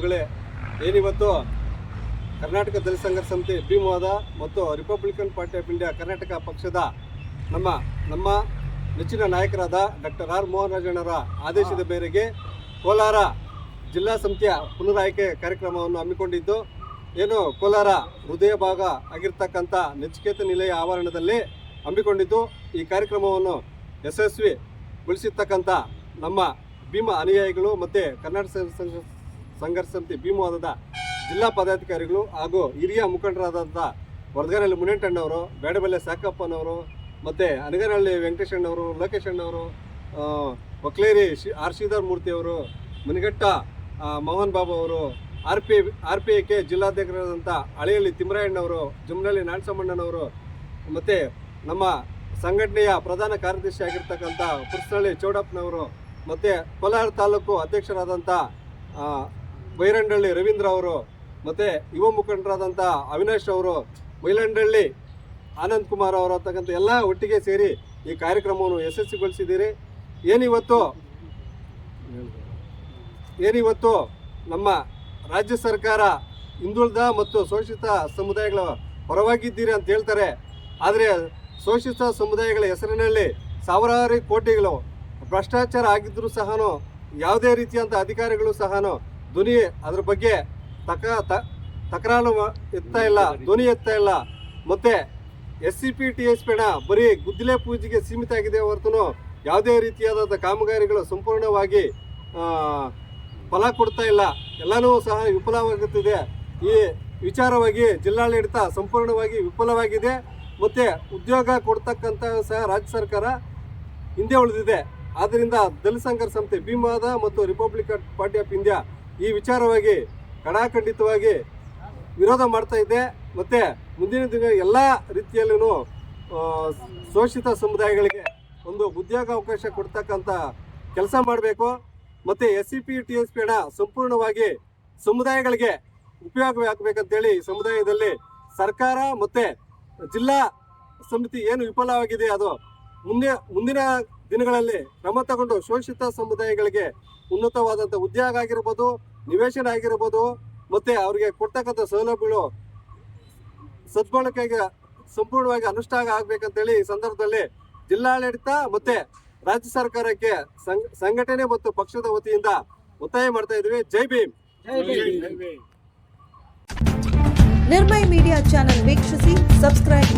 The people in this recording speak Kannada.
ಇಂದು ಕರ್ನಾಟಕ ದಲಿತ ಸಂಘರ್ಷ ಸಮಿತಿ ಭೀಮವಾದ ಮತ್ತು Republican party of India Karnataka ಪಕ್ಷದ ನಮ್ಮ ನಮ್ಮ ನೆಚ್ಚಿನ ನಾಯಕರಾದ ಡಾಕ್ಟರ್ ಆರ್ ಮೋಹನ್ ರಾಜಣ್ಣರ ಆದೇಶದ ಮೇರೆಗೆ ಕೋಲಾರ ಜಿಲ್ಲಾ ಸಮಿತಿಯ ಪುನರಾಯ್ಕೆ ಕಾರ್ಯಕ್ರಮವನ್ನು ಹಮ್ಮಿಕೊಂಡಿದ್ದು, ಏನು ಕೋಲಾರ ಹೃದಯ ಭಾಗ ಆಗಿರ್ತಕ್ಕಂಥ ನಚಿಕೇತ ನಿಲಯ ಆವರಣದಲ್ಲಿ ಹಮ್ಮಿಕೊಂಡಿದ್ದು, ಈ ಕಾರ್ಯಕ್ರಮವನ್ನು ಯಶಸ್ವಿಗೊಳಿಸಿರ್ತಕ್ಕಂಥ ನಮ್ಮ ಭೀಮ ಅನುಯಾಯಿಗಳು ಮತ್ತು ಕರ್ನಾಟಕ ಸಂಘರ್ಷ ಸಮಿತಿ ಭೀಮವಾದದ ಜಿಲ್ಲಾ ಪದಾಧಿಕಾರಿಗಳು ಹಾಗೂ ಹಿರಿಯ ಮುಖಂಡರಾದಂಥ ವರದಗಾನಹಳ್ಳಿ ಮುನೇಟಣ್ಣವರು ಬೇಡಬಲ್ಲೆ ಸಾಕಪ್ಪನವರು ಮತ್ತು ಅನಗನಹಳ್ಳಿ ವೆಂಕಟೇಶಣ್ಣವರು ಲೋಕೇಶ್ ಅಣ್ಣವರು ಒಕ್ಲೇರಿ ಶಿ, ಆರ್ ಶ್ರೀಧರ್ ಮೂರ್ತಿಯವರು ಮುನಿಘಟ್ಟ ಮೋಹನ್ ಬಾಬು ಅವರು R P R P K ಜಿಲ್ಲಾಧ್ಯಕ್ಷರಾದಂಥ ಹಳೆಯಲ್ಲಿ ತಿಮ್ಮರಾಯಣ್ಣವರು ಜುಮ್ನಹಳ್ಳಿ ನಾಣಸಮ್ಮಣ್ಣನವರು ಮತ್ತು ನಮ್ಮ ಸಂಘಟನೆಯ ಪ್ರಧಾನ ಕಾರ್ಯದರ್ಶಿ ಆಗಿರ್ತಕ್ಕಂಥ ಪುರಸಳ್ಳಿ ಚೌಡಪ್ಪನವರು ಮತ್ತು ಕೋಲಾರ ತಾಲೂಕು ಅಧ್ಯಕ್ಷರಾದಂಥ ಬೈರಂಡಳ್ಳಿ ರವೀಂದ್ರ ಅವರು ಮತ್ತು ಯುವ ಮುಖಂಡರಾದಂಥ ಅವಿನಾಶ್ ಅವರು ಮೈಲಂಡಳ್ಳಿ ಆನಂದ್ ಕುಮಾರ್ ಅವರು ಅಂತಕ್ಕಂಥ ಎಲ್ಲ ಒಟ್ಟಿಗೆ ಸೇರಿ ಈ ಕಾರ್ಯಕ್ರಮವನ್ನು ಯಶಸ್ವಿಗೊಳಿಸಿದ್ದೀರಿ. ಏನಿವತ್ತು? ಏನಿವತ್ತು? ನಮ್ಮ ರಾಜ್ಯ ಸರ್ಕಾರ ಹಿಂದುಳಿದ ಮತ್ತು ಶೋಷಿತ ಸಮುದಾಯಗಳ ಪರವಾಗಿದ್ದೀರಿ ಅಂತ ಹೇಳ್ತಾರೆ. ಆದರೆ ಶೋಷಿತ ಸಮುದಾಯಗಳ ಹೆಸರಿನಲ್ಲಿ ಸಾವಿರಾರು ಕೋಟಿಗಳು ಭ್ರಷ್ಟಾಚಾರ ಆಗಿದ್ದರೂ ಸಹ ಯಾವುದೇ ರೀತಿಯಂಥ ಅಧಿಕಾರಿಗಳು ಸಹ ಧ್ವನಿ ಅದ್ರ ಬಗ್ಗೆ ತಕ ತಕರಾರು ಎತ್ತಾ ಇಲ್ಲ, ಧ್ವನಿ ಎತ್ತಾ ಇಲ್ಲ. ಮತ್ತೆ S C P T S peda ಬರೀ ಗುದ್ದಲೆ ಪೂಜೆಗೆ ಸೀಮಿತ ಆಗಿದೆ ಹೊರತುನು ಯಾವುದೇ ರೀತಿಯಾದಂಥ ಕಾಮಗಾರಿಗಳು ಸಂಪೂರ್ಣವಾಗಿ ಫಲ ಕೊಡ್ತಾ ಇಲ್ಲ. ಎಲ್ಲನೂ ಸಹ ವಿಫಲವಾಗುತ್ತಿದೆ. ಈ ವಿಚಾರವಾಗಿ ಜಿಲ್ಲಾಡಳಿತ ಸಂಪೂರ್ಣವಾಗಿ ವಿಫಲವಾಗಿದೆ. ಮತ್ತು ಉದ್ಯೋಗ ಕೊಡ್ತಕ್ಕಂಥ ಸಹ ರಾಜ್ಯ ಸರ್ಕಾರ ಹಿಂದೆ ಉಳಿದಿದೆ. ಆದ್ದರಿಂದ ದಲಿತ ಸಂಘರ್ಷ ಸಂಸ್ಥೆ ಭೀಮಾದ ಮತ್ತು ರಿಪಬ್ಲಿಕ್ ಪಾರ್ಟಿ ಆಫ್ ಇಂಡಿಯಾ ಈ ವಿಚಾರವಾಗಿ ಕಡಾಖಂಡಿತವಾಗಿ ವಿರೋಧ ಮಾಡ್ತಾ ಇದ್ದೆ ಮತ್ತು ಮುಂದಿನ ದಿನ ಎಲ್ಲ ರೀತಿಯಲ್ಲೂ ಶೋಷಿತ ಸಮುದಾಯಗಳಿಗೆ ಒಂದು ಉದ್ಯೋಗಾವಕಾಶ ಕೊಡ್ತಕ್ಕಂಥ ಕೆಲಸ ಮಾಡಬೇಕು. ಮತ್ತು S C P T S P ಹಣ ಸಂಪೂರ್ಣವಾಗಿ ಸಮುದಾಯಗಳಿಗೆ ಉಪಯೋಗವಾಗಬೇಕಂತೇಳಿ ಈ ಸಮುದಾಯದಲ್ಲಿ ಸರ್ಕಾರ ಮತ್ತು ಜಿಲ್ಲಾ ಸಮಿತಿ ಏನು ವಿಫಲವಾಗಿದೆ ಅದು ಮುಂದೆ, ಮುಂದಿನ ದಿನಗಳಲ್ಲಿ ಕ್ರಮ ತಗೊಂಡು ಶೋಷಿತ ಸಮುದಾಯಗಳಿಗೆ ಉನ್ನತವಾದಂಥ ಉದ್ಯೋಗ ಆಗಿರ್ಬೋದು ನಿವೇಶನ ಆಗಿರ್ಬೋದು ಮತ್ತು ಅವರಿಗೆ ಕೊಡ್ತಕ್ಕಂಥ ಸೌಲಭ್ಯಗಳು ಸದ್ಬಳಕೆಗೆ ಸಂಪೂರ್ಣವಾಗಿ ಅನುಷ್ಠಾನ ಆಗ್ಬೇಕಂತೇಳಿ ಈ ಸಂದರ್ಭದಲ್ಲಿ ಜಿಲ್ಲಾಡಳಿತ ಮತ್ತೆ ರಾಜ್ಯ ಸರ್ಕಾರಕ್ಕೆ ಸಂಘ ಸಂಘಟನೆ ಮತ್ತು ಪಕ್ಷದ ವತಿಯಿಂದ ಒತ್ತಾಯ ಮಾಡ್ತಾ ಇದೀವಿ. ಜೈ ಭೀಮ್. ನಿರ್ಮಯ ಮೀಡಿಯಾ ಚಾನೆಲ್ ವೀಕ್ಷಿಸಿ ಸಬ್ಸ್ಕ್ರೈಬ್